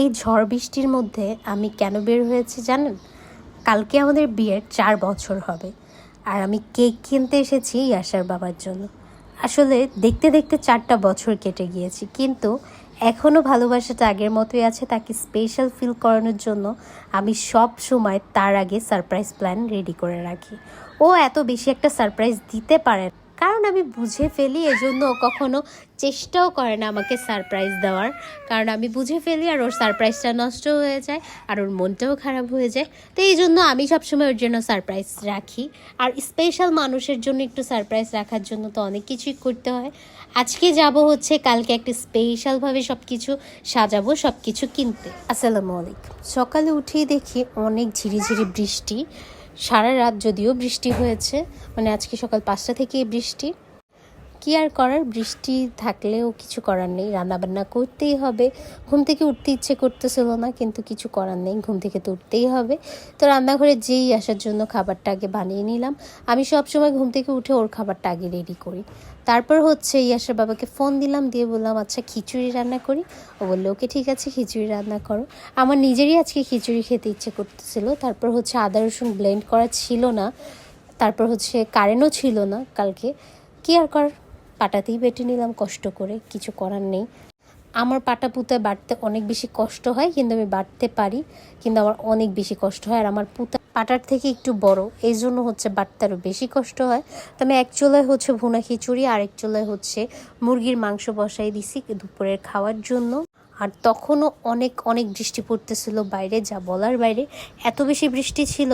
এই ঝড় বৃষ্টির মধ্যে আমি কেন বের হয়েছি জানেন? কালকে আমাদের বিয়ের চার বছর হবে। আর আমি কেক কিনতে এসেছি ইয়াসার বাবার জন্য। আসলে দেখতে দেখতে চারটা বছর কেটে গিয়েছি, কিন্তু এখনও ভালোবাসাটা আগের মতোই আছে, তাকে স্পেশাল ফিল করানোর জন্য আমি সব সময় তার আগে সারপ্রাইজ প্ল্যান রেডি করে রাখি। ও এত বেশি একটা সারপ্রাইজ দিতে পারে। কারণ আমি বুঝে ফেলি এজন্য কখনো চেষ্টাও করে না আমাকে সারপ্রাইজ দেওয়ার। কারণ আমি বুঝে ফেলি আর ওর সারপ্রাইজটা নষ্ট হয়ে যায় আর ওর মনটাও খারাপ হয়ে যায়। তো এই জন্য আমি সবসময় ওর জন্য সারপ্রাইজ রাখি। আর স্পেশাল মানুষের জন্য একটু সারপ্রাইজ রাখার জন্য তো অনেক কিছুই করতে হয়। আজকে যাব হচ্ছে, কালকে একটা স্পেশালভাবে সব কিছু সাজাবো সব কিছু কিনতে। আসসালামু আলাইকুম। সকালে উঠেই দেখি অনেক ঝিরিঝিরি বৃষ্টি। সারা রাত যদিও বৃষ্টি হয়েছে মানে আজকে সকাল পাঁচটা থেকেই বৃষ্টি। কি আর করার, বৃষ্টি থাকলেও কিছু করার নেই। রান্নাবান্না করতেই হবে। ঘুম থেকে উঠতে ইচ্ছে করতেছিল না, কিন্তু কিছু করার নেই। ঘুম থেকে তো উঠতেই হবে। তো রান্নাঘরে যেই আসার জন্য খাবারটা আগে বানিয়ে নিলাম। আমি সব সময় ঘুম থেকে উঠে ওর খাবারটা আগে রেডি করি। তারপর হচ্ছে ইয়াসের বাবাকে ফোন দিলাম, দিয়ে বললাম আচ্ছা খিচুড়ি রান্না করি? ও বলল, ওকে, ঠিক আছে, খিচুড়ি রান্না করো। আমার নিজেরই আজকে খিচুড়ি খেতে ইচ্ছে করতেছিল। তারপর হচ্ছে আদা রসুন ব্লেন্ড করা ছিল না। তারপর হচ্ছে কারেন্টও ছিল না কালকে। কি আর কর পাটাতেই বেটে নিলাম, কষ্ট করে। কিছু করার নেই। আমার পাটা পুঁতে বাটতে অনেক বেশি কষ্ট হয়, কিন্তু আমি বাটতে পারি, কিন্তু আমার অনেক বেশি কষ্ট হয়। আর আমার পুঁতা পাটার থেকে একটু বড়, এই জন্য হচ্ছে বাটতে আরও বেশি কষ্ট হয়। তো আমি এক চুলায় হচ্ছে ভুনা খিচুড়ি, আর এক চুলায় হচ্ছে মুরগির মাংস বসাই দিছি দুপুরের খাওয়ার জন্য। আর তখনও অনেক অনেক বৃষ্টি পড়তেছিল বাইরে, যা বলার বাইরে। এত বেশি বৃষ্টি ছিল।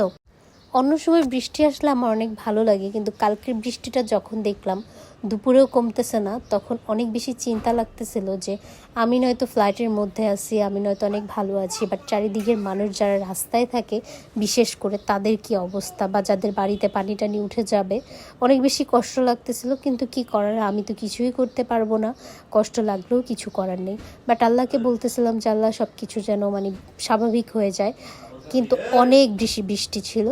অন্য সময় বৃষ্টি আসলে আমার অনেক ভালো লাগে, কিন্তু কালকের বৃষ্টিটা যখন দেখলাম দুপুরেও কমতেছে না, তখন অনেক বেশি চিন্তা লাগতেছিল যে আমি নয়তো ফ্লাইটের মধ্যে আছি, আমি নয়তো অনেক ভালো আছি বাট চারিদিকের মানুষ যারা রাস্তায় থাকে, বিশেষ করে তাদের কি অবস্থা বা যাদের বাড়িতে পানি টানি উঠে যাবে, অনেক বেশি কষ্ট লাগতেছিল, কিন্তু কি করার? আমি তো কিছুই করতে পারব না, কষ্ট লাগলেও কিছু করার নেই। বাট আল্লাহকে বলতেছিলাম যে, আল্লাহ সব কিছু যেন মানে স্বাভাবিক হয়ে যায়। কিন্তু অনেক বেশি বৃষ্টি ছিল।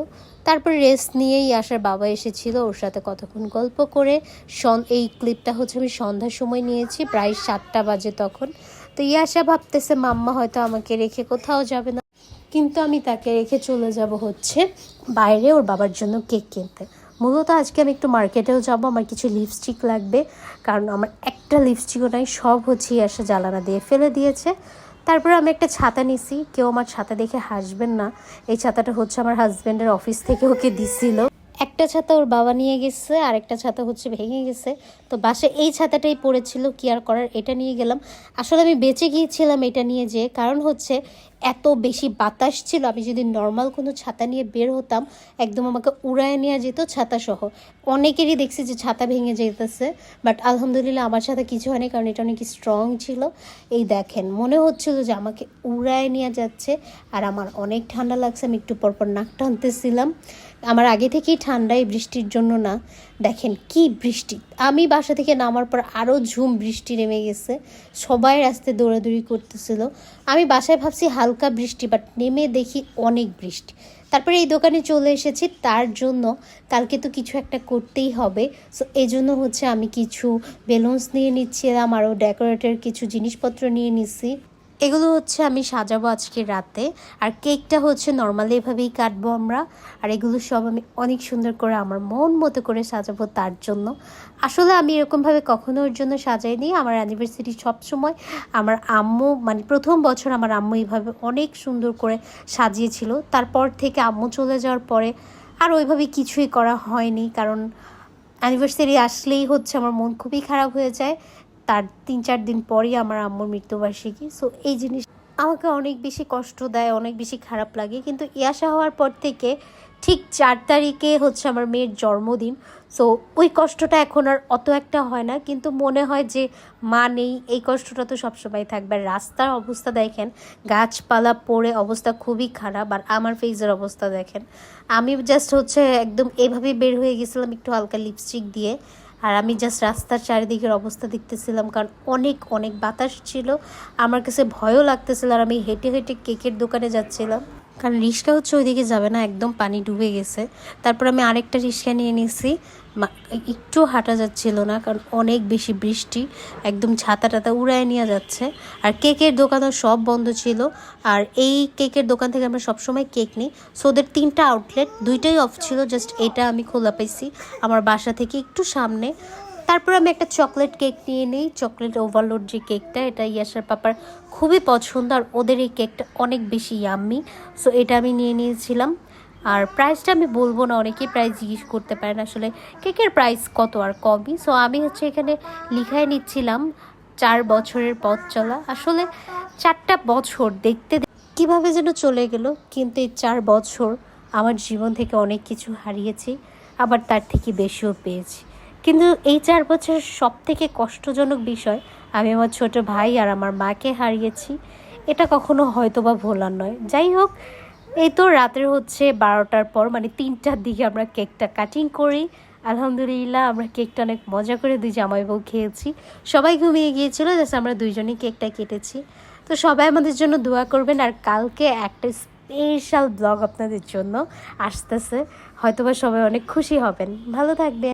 তারপর রেস্ট নিয়েই আসার বাবা এসেছিল ওর সাথে কতক্ষণ গল্প করে। সন, এই ক্লিপটা হচ্ছে আমি সন্ধ্যার সময় নিয়েছি, প্রায় সাতটা বাজে তখন। তো ইয়াসা ভাবতেছে, মাম্মা হয়তো আমাকে রেখে কোথাও যাবে না। কিন্তু আমি তাকে রেখে চলে যাব হচ্ছে বাইরে ওর বাবার জন্য কেক কিনতে। মূলত আজকে আমি একটু মার্কেটেও যাব, আমার কিছু লিপস্টিক লাগবে। কারণ আমার একটা লিপস্টিকও নাই, সব হচ্ছে ইয়াসা জ্বালানা দিয়ে ফেলে দিয়েছে। তারপরে আমি একটা ছাতা নিছি। কেউ আমার ছাতা দেখে হাসবেন না। এই ছাতাটা হচ্ছে আমার হাজব্যান্ডের অফিস থেকে ওকে দিছিল। একটা ছাতা ওর বাবা নিয়ে গেছে আর একটা ছাতা হচ্ছে ভেঙে গেছে। তো বাসে এই ছাতাটাই পড়েছিল, কি আর করার এটা নিয়ে গেলাম। আসলে আমি বেঁচে গিয়েছিলাম এটা নিয়ে যে, কারণ হচ্ছে এত বেশি বাতাস ছিল, আমি যদি নর্মাল কোনো ছাতা নিয়ে বের হতাম, একদম আমাকে উড়ায় নেওয়া যেত ছাতা সহ অনেকেরই দেখছি যে ছাতা ভেঙে যেতেছে বাট আলহামদুলিল্লাহ আমার ছাতা কিছু হয়নি, কারণ এটা অনেক স্ট্রং ছিল। এই দেখেন, মনে হচ্ছিল যে আমাকে উড়ায় নিয়ে যাচ্ছে, আর আমার অনেক ঠান্ডা লাগছে, আমি একটু পরপর নাক টানতেছিলাম। আমার আগে থেকেই ঠান্ডা এই বৃষ্টির জন্য না। দেখেন কি বৃষ্টি, আমি বাসা থেকে নামার পর আরও ঝুম বৃষ্টি নেমে গেছে, সবাই রাস্তায় দৌড়াদৌড়ি করতেছিল। আমি বাসায় ভাবছি হালকা বৃষ্টি বাট নেমে দেখি অনেক বৃষ্টি। তারপরে এই দোকানে চলে এসেছি, তার জন্য কালকে তো কিছু একটা করতেই হবে। সো এই জন্য হচ্ছে আমি কিছু বেলুনস নিয়ে নিচ্ছিলাম আরও ডেকোরেটের কিছু জিনিসপত্র নিয়ে নিচ্ছি এগুলো হচ্ছে আমি সাজাবো আজকে রাতে। আর কেকটা হচ্ছে নর্মালি এভাবেই কাটবো আমরা। আর এগুলো সব আমি অনেক সুন্দর করে আমার মন মতো করে সাজাবো তার জন্য। আসলে আমি এরকমভাবে কখনো ওর জন্য সাজাইনি। আমার অ্যানিভার্সারি সবসময় আমার আম্মু মানে প্রথম বছর আমার আম্মু এইভাবে অনেক সুন্দর করে সাজিয়েছিল। তারপর থেকে আম্মু চলে যাওয়ার পরে আর ওইভাবে কিছুই করা হয়নি। কারণ অ্যানিভার্সারি আসলেই হচ্ছে আমার মন খুবই খারাপ হয়ে যায়। তার তিন, চার দিন পরই আমার আম্মুর মৃত্যুবার্ষিকী। সো এই জিনিস আমাকে অনেক বেশি কষ্ট দেয়, অনেক বেশি খারাপ লাগে। কিন্তু ইয়াসা হওয়ার পর থেকে ঠিক চার তারিখে হচ্ছে আমার মেয়ের জন্মদিন। সো ওই কষ্টটা এখন আর অত একটা হয় না। কিন্তু মনে হয় যে মা নেই, এই কষ্টটা তো সবসময় থাকবে। আর রাস্তার অবস্থা দেখেন, গাছপালা পড়ে অবস্থা খুবই খারাপ। আর আমার ফেসের অবস্থা দেখেন, আমি জাস্ট হচ্ছে একদম এভাবে বের হয়ে গেছিলাম একটু হালকা লিপস্টিক দিয়ে। আর আমি জাস্ট রাস্তার চারিদিকের অবস্থা দেখতেছিলাম, কারণ অনেক অনেক বাতাস ছিল। আমার কাছে ভয়ও লাগতেছিল আর আমি হেঁটে হেঁটে কেকের দোকানে যাচ্ছিলাম। কারণ রিক্সা হচ্ছে ওইদিকে যাবে না, একদম পানি ডুবে গেছে। তারপর আমি আরেকটা রিক্সা নিয়ে নিয়েছি মা- একটু হাঁটা যাচ্ছিল না, কারণ অনেক বেশি বৃষ্টি, একদম ছাতা টাতা উড়ায় নিয়ে যাচ্ছে। আর কেকের দোকানও সব বন্ধ ছিল। আর এই কেকের দোকান থেকে আমরা সবসময় কেক নিই। সো ওদের তিনটা আউটলেট দুইটাই অফ ছিল জাস্ট এটা আমি খোলা পাইছি। আমার বাসা থেকে একটু সামনে। তারপর আমি একটা চকলেট কেক নিয়ে নিই। চকলেট ওভারলোড যে কেকটা এটা ইয়াসার পাপার খুবই পছন্দ আর ওদের এই কেকটা অনেক বেশি ইয়াম্মি সো এটা আমি নিয়ে নিয়েছিলাম। আর প্রাইসটা আমি বলব না, অনেকেই প্রাইস জিজ্ঞেস করতে পারেন আসলে কেকের প্রাইস কত আর কমই। সো আমি হচ্ছে এখানে লিখাই নিচ্ছিলাম, চার বছরের পথ চলা। আসলে চারটা বছর দেখতে কীভাবে যেন চলে গেল, কিন্তু এই চার বছর আমার জীবন থেকে অনেক কিছু হারিয়েছি, আবার তার থেকে বেশিও পেয়েছি। কিন্তু এই চার বছরের সব থেকে কষ্টজনক বিষয়, আমি আমার ছোট ভাই আর আমার মাকে হারিয়েছি। এটা কখনো হয়তো বা ভোলার নয়। যাই হোক, এই তো রাতের হচ্ছে বারোটার পর মানে তিনটার দিকে আমরা কেকটা কাটিং করি। আলহামদুলিল্লাহ, আমরা কেকটা অনেক মজা করে দুই জামাই বউ খেয়েছি। সবাই ঘুমিয়ে গিয়েছিল, জাস্ট আমরা দুইজনই কেকটা কেটেছি। তো সবাই আমাদের জন্য দোয়া করবেন, আর কালকে একটা স্পেশাল ব্লগ আপনাদের জন্য আসতেছে। হয়তোবা সবাই অনেক খুশি হবেন। ভালো থাকবেন।